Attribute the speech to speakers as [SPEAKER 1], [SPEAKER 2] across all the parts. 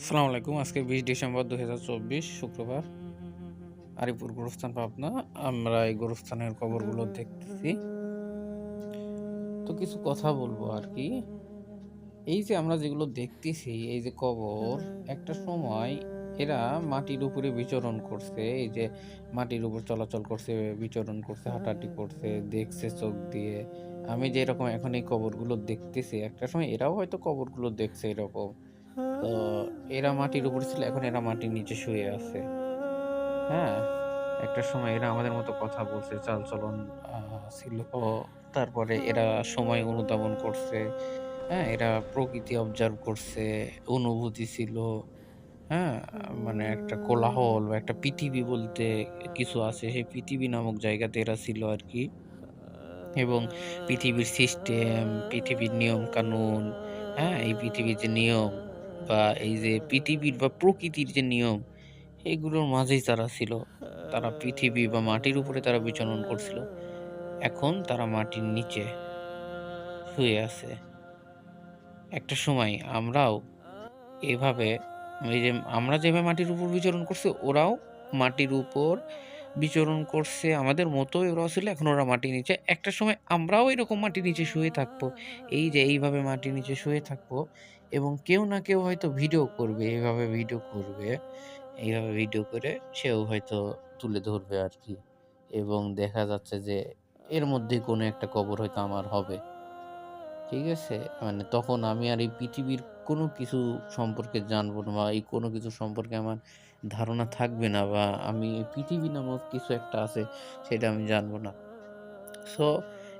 [SPEAKER 1] আসসালামু আলাইকুম। আজকে বিশ ডিসেম্বর দু হাজার চব্বিশ, শুক্রবার। আরিপুর গোরস্থান পাবনা। আমরা এই গোরস্থানের কবরগুলো দেখতেছি। তো কিছু কথা বলব আর কি। এই যে আমরা যেগুলো দেখতেছি, এই যে কবর একটা সময় এরা মাটির উপরে বিচরণ করছে। এই যে মাটির উপর চলাচল করছে, বিচরণ করছে, হাঁটাহাঁটি করছে, দেখছে চোখ দিয়ে। আমি যেরকম এখন এই কবরগুলো দেখতেছি, একটা সময় এরাও হয়তো কবরগুলো দেখছে এরকম। তো এরা মাটির উপর ছিল এখন এরা মাটির নিচে শুয়ে আছে। হ্যাঁ একটা সময় এরা আমাদের মতো কথা বলছে চাল চলন আহ, ছিল। তারপরে এরা সময় অনুধাবন করছে হ্যাঁ এরা প্রকৃতি অবজার্ভ করছে অনুভূতি ছিল হ্যাঁ মানে একটা কোলাহল বা একটা পৃথিবী বলতে কিছু আছে সেই পৃথিবী নামক জায়গাতে এরা ছিল আর কি। এবং পৃথিবীর সিস্টেম পৃথিবীর নিয়ম কানুন হ্যাঁ এই পৃথিবীর যে নিয়ম বা এই যে পৃথিবীর বা প্রকৃতির যে নিয়ম, এগুলোর মাঝেই তারা ছিল। তারা পৃথিবী বা মাটির উপরে তারা বিচরণ করছিল। এখন তারা মাটির নিচে শুয়ে আছে। একটা সময় আমরাও এভাবে, এই যে আমরা যেভাবে মাটির উপর বিচরণ করছি, ওরাও মাটির উপর বিচরণ করছে আমাদের মতোই ওরাও ছিল এখন ওরা মাটির নিচে। একটা সময় আমরাও এরকম মাটির নিচে শুয়ে থাকব। এই যে এইভাবে মাটির নিচে শুয়ে থাকব এবং কেউ না কেউ হয়তো ভিডিও করবে, এইভাবে ভিডিও করবে, এইভাবে ভিডিও করে সেও হয়তো তুলে ধরবে আর কি। এবং দেখা যাচ্ছে যে এর মধ্যে কোনো একটা কবর হয়তো আমার হবে। ঠিক আছে? মানে তখন আমি আর এই পৃথিবীর কোনো কিছু সম্পর্কে জানব না বা এই কোনো কিছু সম্পর্কে আমার ধারণা থাকবে না বা আমি পৃথিবী নামক কিছু একটা আছে সেটা আমি জানব না। সো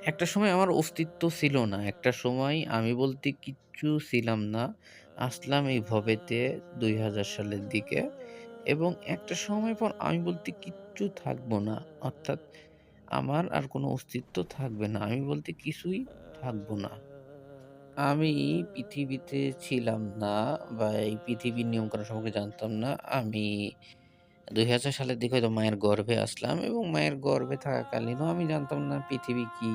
[SPEAKER 1] একটা সময় আমার অস্তিত্ব ছিল না। একটা সময় আমি বলতে কিচ্ছু ছিলাম না। আসলাম এই ভবেতে ২০০০ সালের দিকে এবং একটা সময় পর আমি বলতে কিচ্ছু থাকব না। অর্থাৎ আমার আর কোনো অস্তিত্ব থাকবে না। আমি বলতে কিছুই থাকব না। আমি পৃথিবীতে ছিলাম না বা এই পৃথিবীর নিয়মকানুন সম্পর্কে জানতাম না। আমি ২০০০ সালের দিকে হয়তো মায়ের গর্ভে আসলাম এবং মায়ের গর্ভে থাকাকালীনও আমি জানতাম না পৃথিবী কি,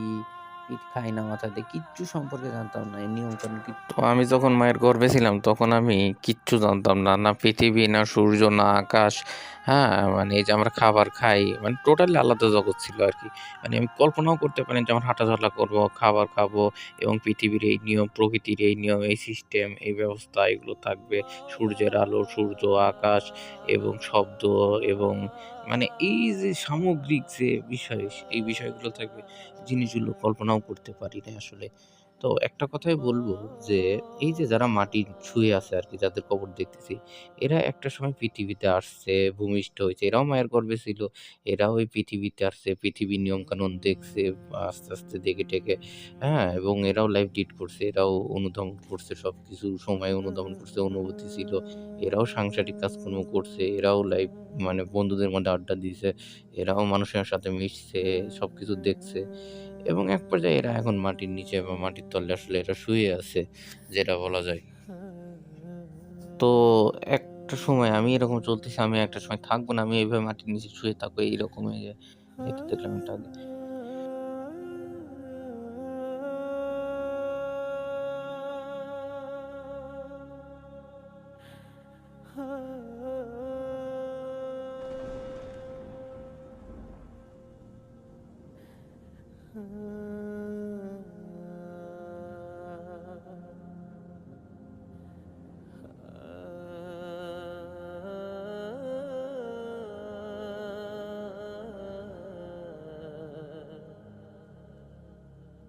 [SPEAKER 1] খাই না মাথা দিয়ে কিচ্ছু সম্পর্কে জানতাম না। এই নিয়মকানুন কি তো আমি যখন মায়ের গর্ভে ছিলাম তখন আমি কিচ্ছু জানতাম না। না পৃথিবী, না সূর্য, না আকাশ। হ্যাঁ? মানে এই যে আমরা খাবার খাই মানে টোটালি আলাদা জগৎ ছিল আর কি মানে আমি কল্পনাও করতে পারিনি যে আমরা হাঁটাচলা করব, খাবার খাব এবং পৃথিবীর এই নিয়ম, প্রকৃতির এই নিয়ম, এই সিস্টেম, এই ব্যবস্থা এগুলো থাকবে। সূর্যের আলো, সূর্য, আকাশ এবং শব্দ এবং মানে এই যে সামগ্রিক যে বিষয়, এই বিষয়গুলো থাকবে জিনিসগুলো কল্পনাও করতে পারি না আসলে। তো একটা কথাই বলব যে এই যে যারা মাটি ছুঁয়ে আছে আর কি যাদের কবর দেখতেছি, এরা একটা সময় পৃথিবীতে আসছে, ভূমিষ্ঠ হয়েছে এরাও মায়ের গর্ভে ছিল। এরাও এই পৃথিবীতে আসছে, পৃথিবীর নিয়মকানুন দেখছে আস্তে, আস্তে দেখে-টেখে, হ্যাঁ? এবং এরাও লাইফ ডিট করছে। এরাও অনুধাবন করছে সবকিছু, সময় অনুধাবন করছে, অনুভূতি ছিল। এরাও সাংসারিক কাজকর্ম করছে। এরাও লাইফ মানে বন্ধুদের মধ্যে আড্ডা দিছে। এরাও মানুষের সাথে মিশছে, সব কিছু দেখছে এবং এক পর্যায়ে এরা এখন মাটির নিচে বা মাটির তলে আসলে এরা শুয়ে আছে, যেটা বলা যায়। তো একটা সময় আমি এরকম চলতেছি আমি একটা সময় থাকব না। আমি এইভাবে মাটির নিচে শুয়ে থাকব এইরকম হয়ে দেখলাম একটু